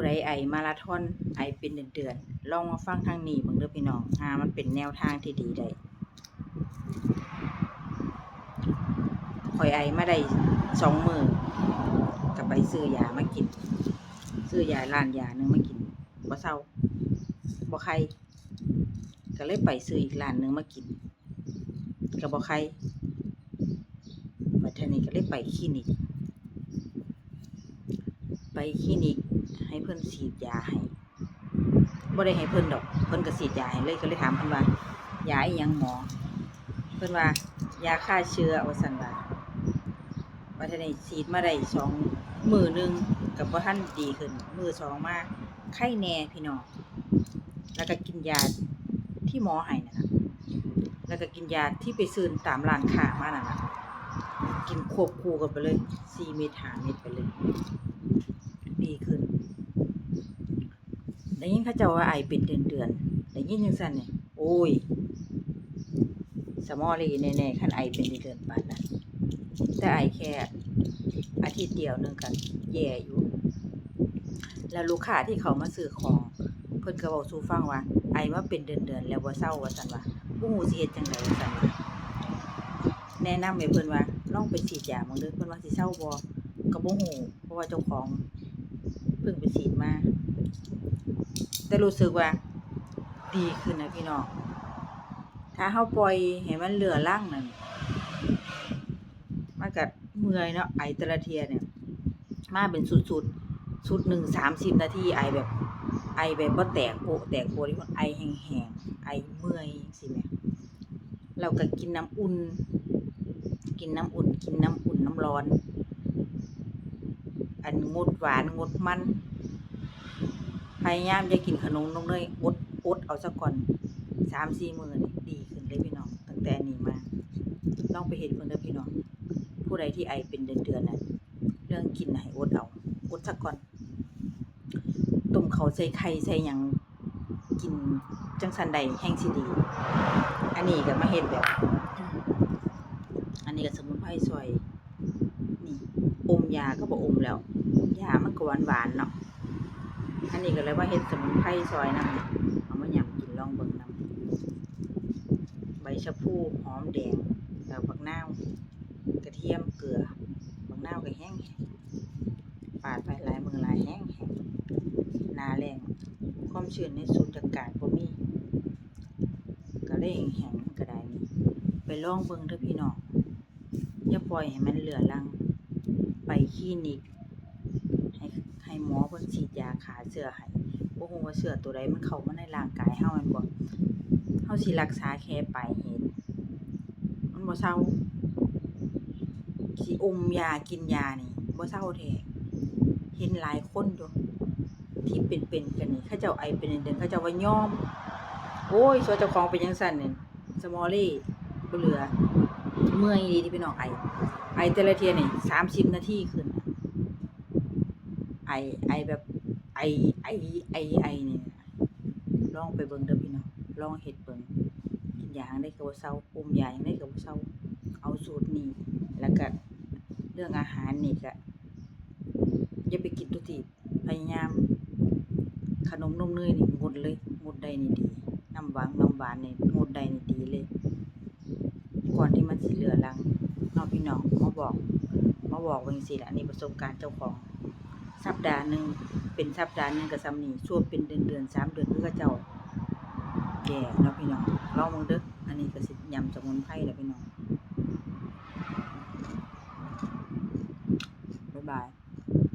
ผู้ใดไอมาราธอนไอเป็นเดือนๆลองมาฟังทางนี้เบิ่งเด้อพี่น้องหามันเป็นแนวทางที่ดีได้ข่อยไอมาได้สองมือก็ไปซื้อยามากิน ซื้อยาร้านยาหนึ่งมากินบ่เศร้าบ่ไข้ก็เลยไปซื้ออีกร้านหนึ่งมากินก็บ่ไข้บัดเทอนี้ก็เลยไปคลินิก ไปคลินิก ให้เพิ่นฉีดยาให้บ่ได้ให้เพิ่นดอก เพิ่นก็ฉีดยาให้เลยก็เลยถามเพิ่นว่ายาอีหยังหมอ เพิ่นว่ายาฆ่าเชื้อว่าซั่นว่าว่าท่านี้ฉีดมาได้สองมือหนึ่งก็บ่ทันดีขึ้น มือสองมาไข้แน่พี่น้องแล้วก็กินยาที่หมอให้นั่นน่ะแล้วก็กินยาที่ไปซื้อตามร้านค้ามานั่นน่ะกินควบคู่กันไปเลย4เม็ด5เม็ดไปเลย ดีขึ้น ได้ยินเขาเจ้าว่าไอเป็นเดือนเดือนๆได้ยินจังซั่นเนี่ยโอ้ยสมอลีแน่ๆคันไอเป็นเดือนๆปานนั้นแต่ไอแค่อาทิตย์เดียวหนึงกันแย่อยู่ แล้วลูกค้าที่เขามาซื้อของเพิ่นก็เว้าสู่ฟังว่า ไอมาเป็นเดือนๆแล้วบ่าเซาว่าซั่นว่าบ่ฮู้สิเฮ็ดจังไดว่าซั่นว่าแนะนำให้เพิ่นว่าลองไปฉีดยาเบิ่งเด้อเพิ่นว่าสิเซาบ่ก็บ่ฮู้เพราะว่าเจ้าของ เพิ่งไปฉีดมา แต่รู้สึกว่า ดีขึ้นนะพี่น้องถ้าเฮาปล่อยให้มันเหลือรั่งนั่นมันก็เมื่อยเนาะไอต่ละเทียเนี่ย มาเป็นสุดๆสุดหนึ่งสามสิบนาทีไอแบบ ไอแบบบ่แตกโปะแตกโปะที่คนไอแห้งๆไอเมื่อยสิแหม่เราก็กินน้ำอุ่น กินน้ำอุ่น กินน้ำอุ่นน้ำร้อน อันงดหวานงดมันพยายามอย่ากินขนมนมเนยอดอดเอาซะก่อนสามสี่มือนี่ดีขึ้นเลยพี่น้องตั้งแต่นี้มาลองไปเห็นเพิ่นเด้อพี่น้องผู้ใดที่ไอเป็นเดือนๆน่ะเรื่องกินให้อดเอาอดซะก่อนต้มเขาใส่ไข่ใส่หยังกินจังสันใดแห้งสิดี อันนี้ก็มาเฮ็ดแบบ อันนี้ก็สมุนไพรซอยนี่อมยาก็บ่อมแล้ว ยามันก็หวานหวานเนาะอันนี้ก็เลยว่าเฮ็ดสมุนไพรซอยนำเอามาหยำกินลองเบิ่งนำใบชะพูหอมแดงแล้วผักนาวกระเทียมเกลือผักนาวก็แห้งปาดไปหลายมือหลายแห้งนาแรงความชื้นในสูญอากาศบ่มีก็เลยแห้งๆก็ได้นี่ไปลองเบิ่งเด้อพี่น้องอย่าปล่อยให้มันเหลือรังไปคลินิก ให้หมอเพิ่นฉีดยาขาเชื้อให้บ่ฮู้ว่าเชื้อตัวใดมันเข้ามาในร่างกายเฮาแม่นบ่เฮาสิรักษาแค่ปลายเหตุมันบ่เซาสิอมยากินยานี่บ่เซาแท้เห็นหลายคนอยู่ที่เป็นๆกันนี่เขาเจ้าไอเป็นเดือนๆเขาเจ้าว่ายอม โอ้ยสัวเจ้าของเป็นจังซั่นนี่สมอลี่บ่เหลือเมื่อยอีที่พี่น้องไอไอแต่ละเทียนี่สามสิบนาทีขึ้นนะ ไอไอแบบไอไอไอไอนี่ยลองไปเบิ่งเด้อพี่น้องลองเฮ็ดเบิ่งกินยางได้ก็บ่เซาอมยาจั่งได้ก็บ่เซาเอาสูตรนี้แล้วก็เรื่องอาหารนี่ก็อย่าไปกินทุกทีพยายาม ขนมนมเนยนี่งดเลยงดได้นี่ดีน้ำหวานน้ำหวานนี่งดได้นี่ดีเลย ก่อนที่มันสิเหลือรังน้องพี่น้องมาบอกมาบอกว่งซี่ล่ะอันนี้ประสบการณ์เจ้าของ สัปดาห์หนึ่งเป็นสัปดาห์หนึ่งกับซ้ำนี่ช่วงเป็นเดือนเดือนสามเดือนเพื่อเขาเจ้าแก่เนาะพี่น้องลองมึงเด้ออันนี้ก็สิยำสมุนไพรแล้วพี่น้อง